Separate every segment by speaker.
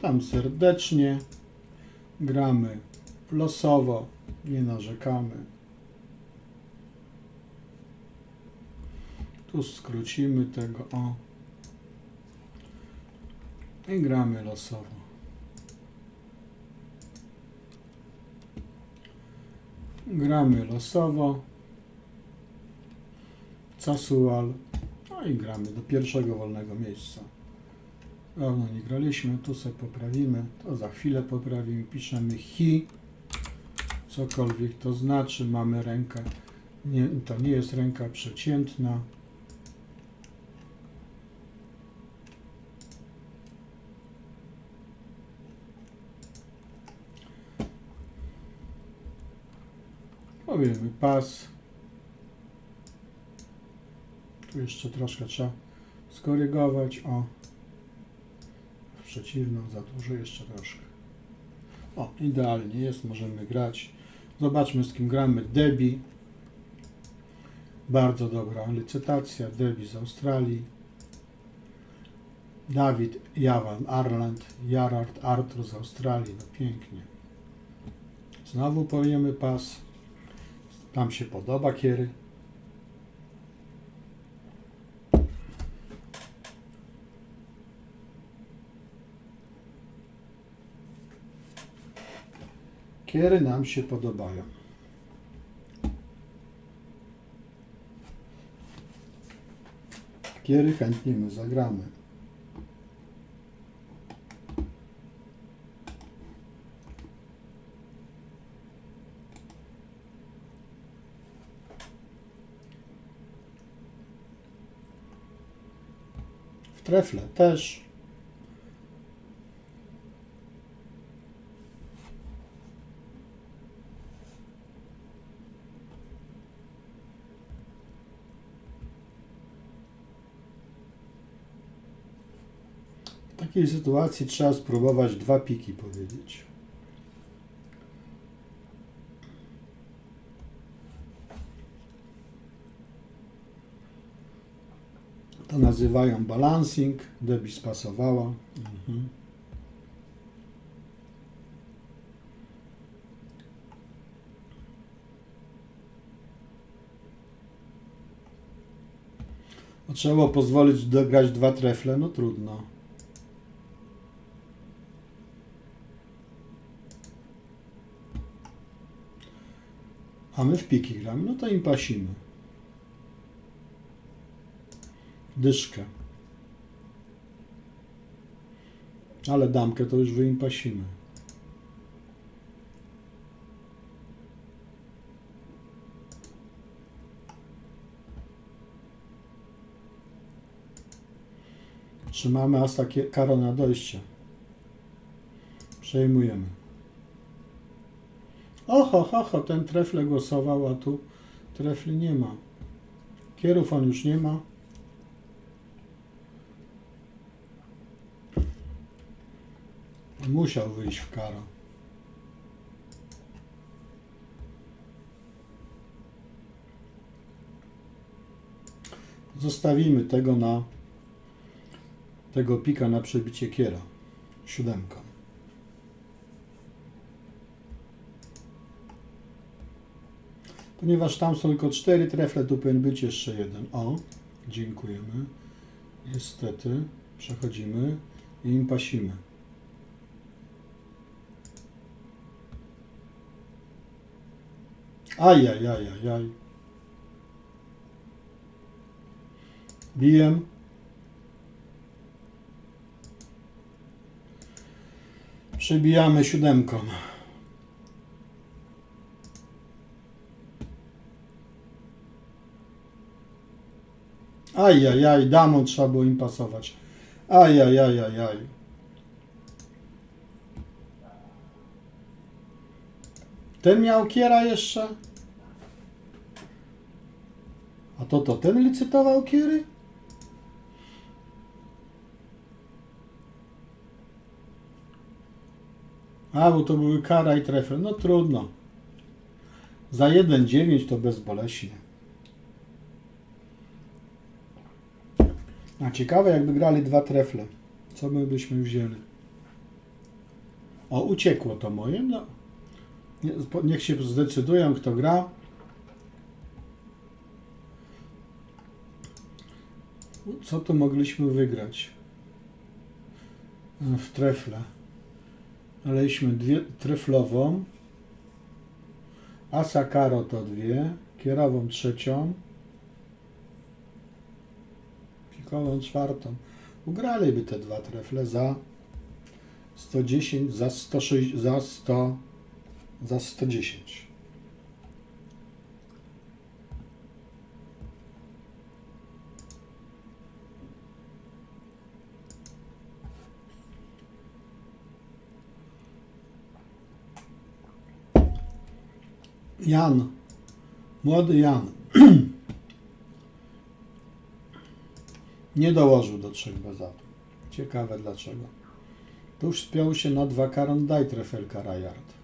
Speaker 1: Tam serdecznie. Gramy losowo. Nie narzekamy. Tu skrócimy tego. O. I gramy losowo. Gramy losowo. Casual. No i gramy do pierwszego wolnego miejsca. Dawno nie graliśmy, tu sobie poprawimy, to za chwilę poprawimy, piszemy hi, cokolwiek to znaczy, mamy rękę, nie, to nie jest ręka przeciętna. Powiemy pas. Tu jeszcze troszkę trzeba skorygować, o. Przeciwną, za dużo jeszcze troszkę. O, idealnie jest, możemy grać. Zobaczmy z kim gramy. Debbie. Bardzo dobra licytacja. Debbie z Australii. Dawid Jawan Arland. Jarard Arthur z Australii. No pięknie. Znowu powiemy pas. Nam się podoba kiery. Kiery nam się podobają. Kiery chętnie my zagramy. Trefle też. W takiej sytuacji trzeba spróbować dwa piki powiedzieć. To nazywają balancing. Debbie spasowała. Mhm. Trzeba pozwolić dograć dwa trefle, no trudno. A my w piki gramy, no to im pasimy. Dyszkę. Ale damkę to już wy im pasimy. Trzymamy aż takie karo na dojście. Przejmujemy. Oho, ho, ho, ten trefle głosował, a tu trefli nie ma. Kierów on już nie ma. Musiał wyjść w karo. Zostawimy tego na tego pika na przebicie kiera. Siódemka. Ponieważ tam są tylko cztery trefle, tu powinien być jeszcze jeden. O, dziękujemy. Niestety, przechodzimy i im pasimy. Ajajajajaj. Bijem. Przebijamy siódemką. Ajajaj, damą trzeba było im pasować. Ajajajajaj. Ten miał kiera jeszcze? A to to ten licytował kiery? A, bo to były kara i trefel. No trudno. Za 1,9 to bezboleśnie. A ciekawe jakby grali dwa trefle. Co my byśmy wzięli? O, uciekło to moje. No. Niech się zdecydują, kto gra. Co tu mogliśmy wygrać? E, W trefle. Naleźliśmy dwie, treflową. Asa karo to dwie. Kierową trzecią. Pikową czwartą. Ugraliby te dwa trefle za 110, za 106, za 100, za 110. Jan, młody Jan, nie dołożył do trzech bezatów. Ciekawe dlaczego. Tuż spiął się na dwa karon daj trefelka Rajard.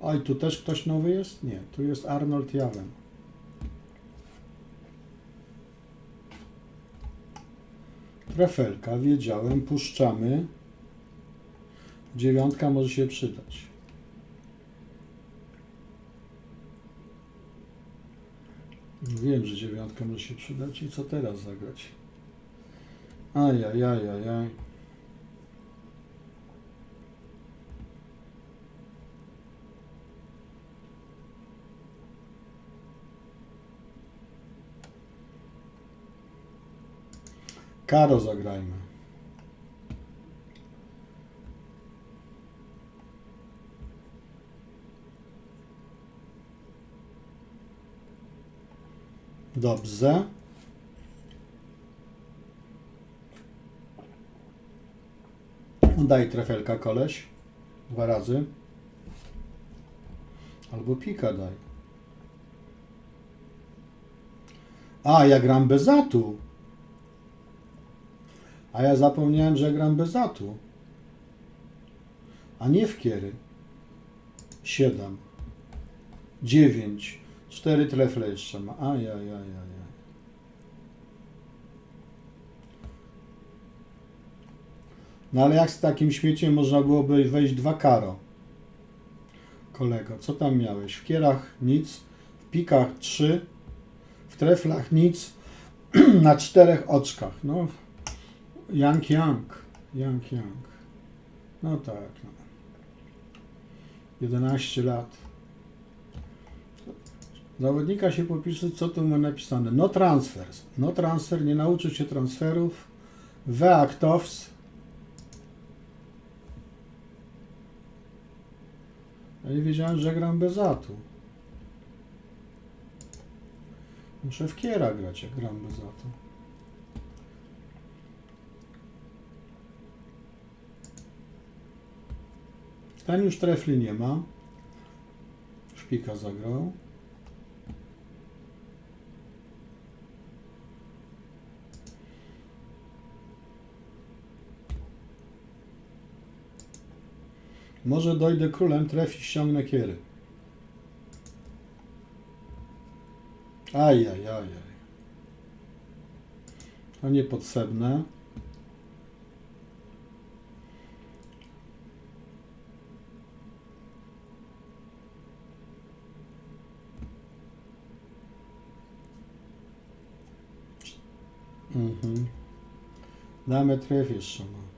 Speaker 1: Oj, tu też ktoś nowy jest? Nie, tu jest Arnold Jawen. Trefelka, wiedziałem, puszczamy. Dziewiątka może się przydać. Wiem, że dziewiątka może się przydać i co teraz zagrać? Ajajajajaj. Karo zagrajmy. Dobrze. Daj trefelka koleś. Dwa razy. Albo pika daj. A, ja gram bez atu. A ja zapomniałem, że gram bez atu. A nie w kiery. Siedem. Dziewięć. Cztery trefle jeszcze ma. Ajajajajaj. No ale jak z takim śmieciem można byłoby wejść dwa karo? Kolego, co tam miałeś? W kierach nic, w pikach trzy, w treflach nic, na czterech oczkach. No, Yang Yang. Yang Yang. No tak. No. 11 lat. Zawodnika się popisze, co tu ma napisane. No transfers. No transfer, nie nauczył się transferów. Weaktows. Ja nie wiedziałem, że gram bez atu. Muszę w kiera grać, jak gram bez atu. Ten już trefli nie ma. Szpika zagrał. Może dojdę królem, trefi, ściągnę kiery. Ajajajaj. To niepotrzebne. Mhm. Damy tref jeszcze. No.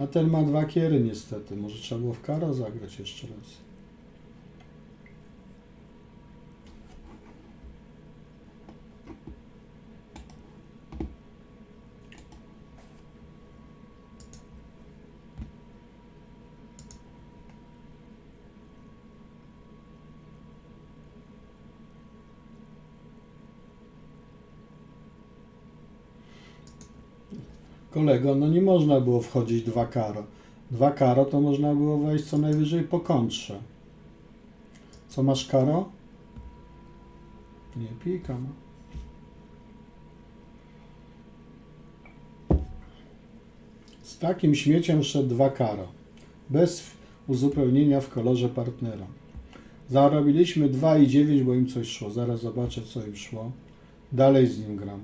Speaker 1: A ten ma dwa kiery niestety. Może trzeba było w karo zagrać jeszcze raz. Kolego, no nie można było wchodzić dwa karo. Dwa karo to można było wejść co najwyżej po kontrze. Co masz karo? Nie pikam. Z takim śmieciem szedł dwa karo. Bez uzupełnienia w kolorze partnera. Zarobiliśmy 2,9, bo im coś szło. Zaraz zobaczę, co im szło. Dalej z nim gram.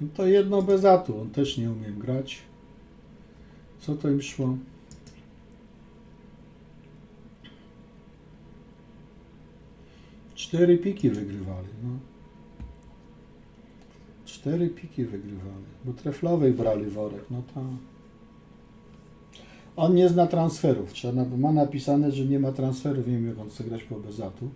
Speaker 1: No to jedno bez atu, on też nie umiem grać. Co to im szło? Cztery piki wygrywali, no. Cztery piki wygrywali, bo treflowej brali worek, no tak. On nie zna transferów, trzeba, ma napisane, że nie ma transferów, nie wiem jak on chce grać po bezatu.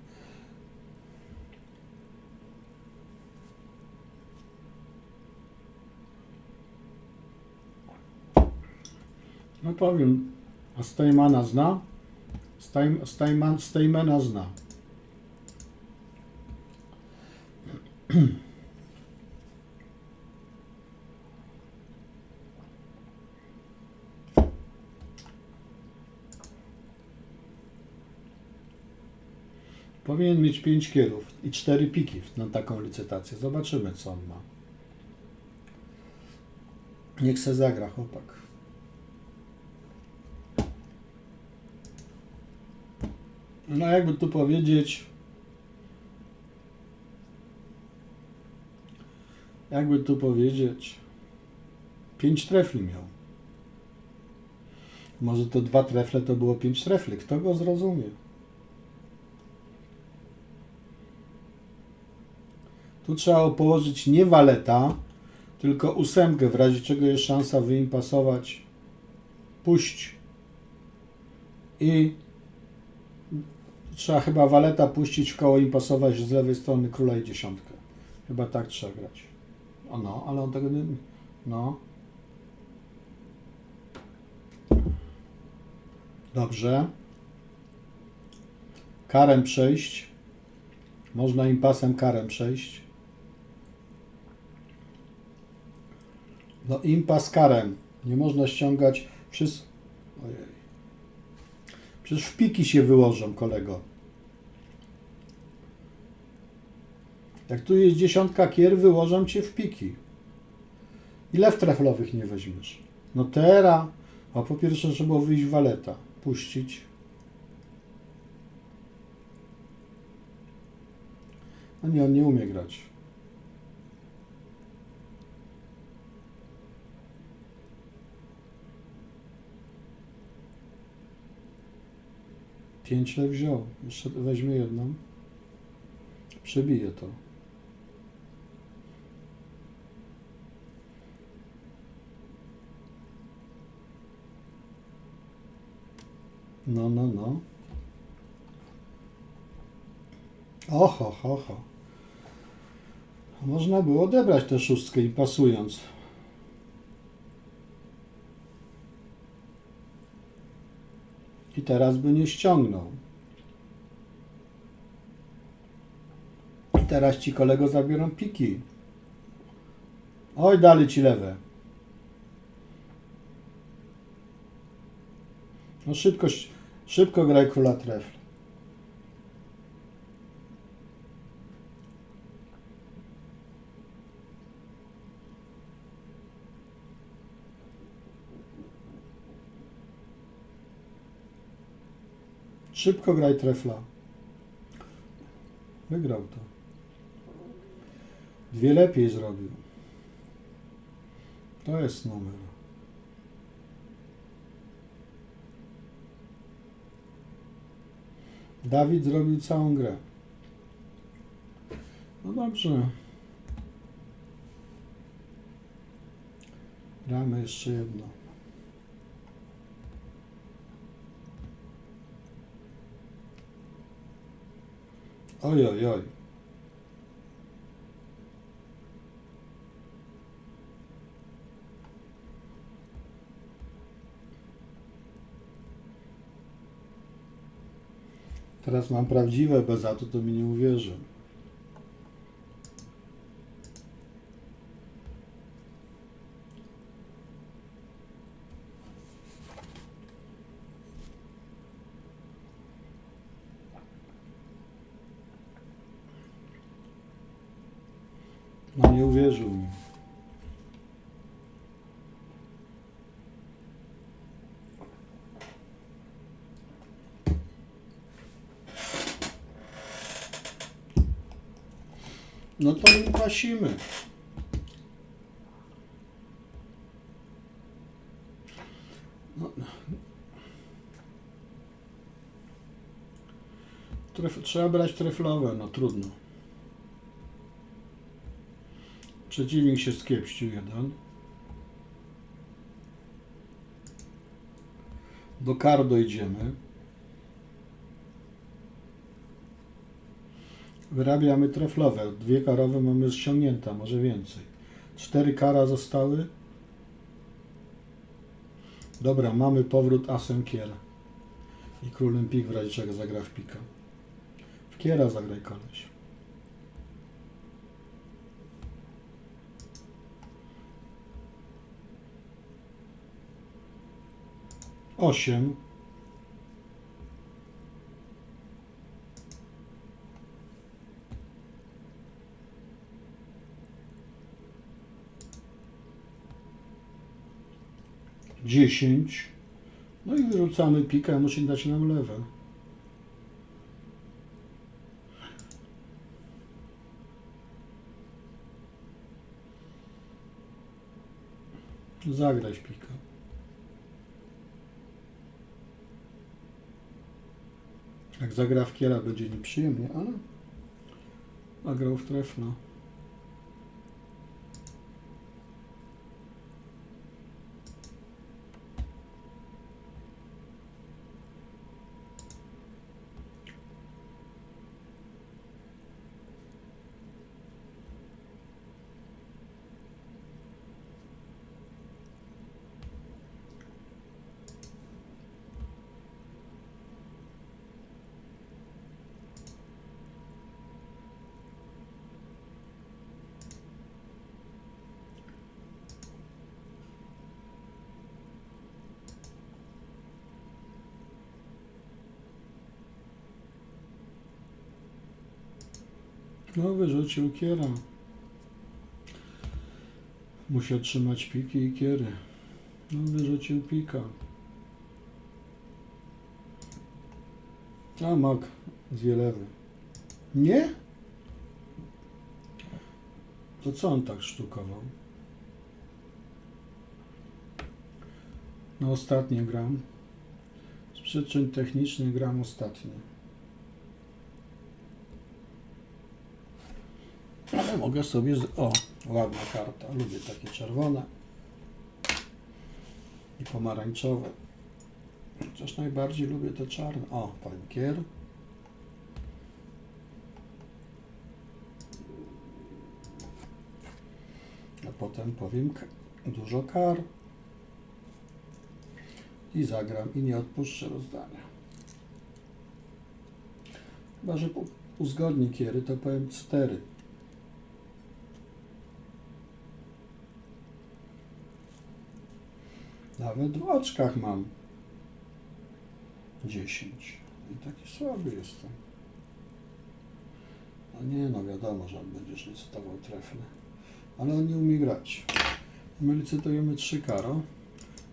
Speaker 1: No powiem, a Steinmana zna? Stein, Steinman, Steinmana zna. Powinien mieć 5 kierów i 4 piki na taką licytację. Zobaczymy, co on ma. Niech se zagra chłopak. No jakby tu powiedzieć, jakby tu powiedzieć, pięć trefli miał. Może to dwa trefle to było pięć trefli. Kto go zrozumie? Tu trzeba położyć nie waleta, tylko ósemkę, w razie czego jest szansa wyimpasować. Puść. I trzeba chyba waleta puścić w koło impasować z lewej strony króla i dziesiątkę. Chyba tak trzeba grać. O no, ale on tego nie... No. Dobrze. Karem przejść. Można impasem karem przejść. No impas karem. Nie można ściągać przez... Ojej. Przecież w piki się wyłożą, kolego. Jak tu jest dziesiątka kier, wyłożą cię w piki. Ile w treflowych nie weźmiesz? No teraz, a po pierwsze trzeba wyjść waleta, puścić. No nie, on nie umie grać. Pięć wziął. Jeszcze weźmie jedną. Przebije to. No, no, no. Oho, ho, ho. Można było odebrać tę szóstkę i pasując. I teraz by nie ściągnął. I teraz ci kolego zabiorą piki. Oj, dali ci lewe. No szybko, szybko graj króla trefl. Szybko graj trefla. Wygrał to. Dwie lepiej zrobił. To jest numer. Dawid zrobił całą grę. No dobrze. Gramy jeszcze jedno. Oj, oj, oj. Teraz mam prawdziwe bezatu, to mi nie uwierzy. No to im pasimy. No, no. Tryf, trzeba brać tryflowe, no trudno. Przeciwnik się skiepścił jeden. Do kar dojdziemy. Wyrabiamy treflowe. Dwie karowe mamy ściągnięte, może więcej. Cztery kara zostały. Dobra, mamy powrót asem kier. I królem pik w razie czego zagra w pika. W kiera zagraj koleś. Osiem. Dziesięć. No i wyrzucamy pika, musi dać nam lewe. Zagrać pika. Jak zagra w kiera będzie nieprzyjemnie, ale nagrał w trefno. No, wyrzucił kiera. Musiał trzymać piki i kiery. No, wyrzucił pika. A, mak. Dwie lewy. Nie? To co on tak sztukował? No, ostatnie gram. Z przyczyn technicznych gram ostatnie. Mogę sobie. Z... O, ładna karta. Lubię takie czerwone i pomarańczowe. Chociaż najbardziej lubię te czarne. O, pankier. A potem powiem dużo kar. I zagram i nie odpuszczę rozdania. Chyba, że uzgodni kiery, to powiem cztery. Nawet w oczkach mam 10. I taki słaby jestem. No nie, no wiadomo, że będziesz licytował trefne. Ale on nie umie grać. My licytujemy 3 karo,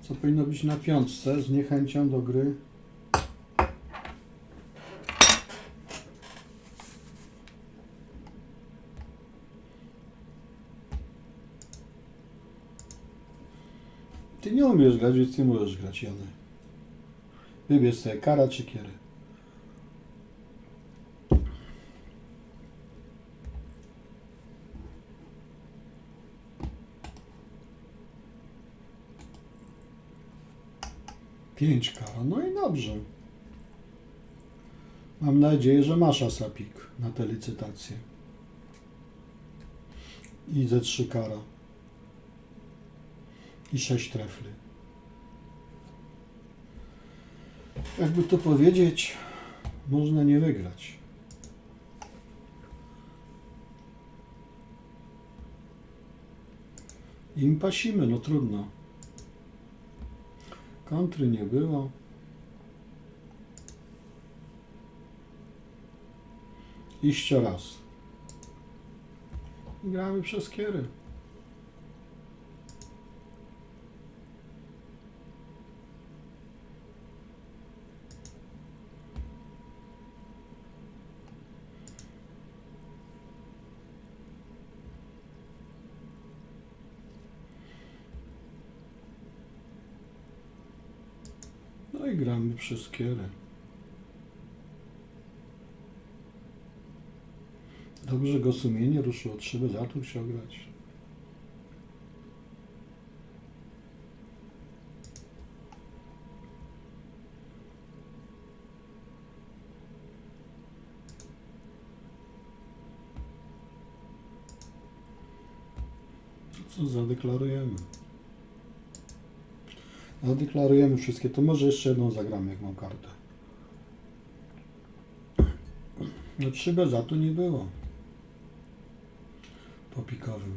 Speaker 1: co powinno być na piątce z niechęcią do gry. Umiesz grać, więc nie możesz grać, Jany. Wybierz sobie kara czy kiery. Pięć kara, no i dobrze. Mam nadzieję, że masz asapik na tę licytację. I ze trzy kara. I sześć trefli. Jakby to powiedzieć, można nie wygrać. Im pasimy, no trudno. Kontry nie było. Iście raz. Gramy przez kiery. Kiery. Dobrze go sumienie ruszyło. Trzy by za tu chciał grać. Co zadeklarujemy? Zadeklarujemy wszystkie. To może jeszcze jedną zagramy, jak mam kartę. No 3 bez za tu nie było. Po pikowym.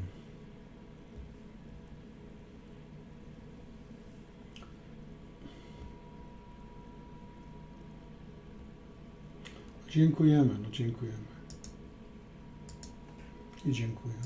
Speaker 1: Dziękujemy, no dziękujemy. I dziękuję.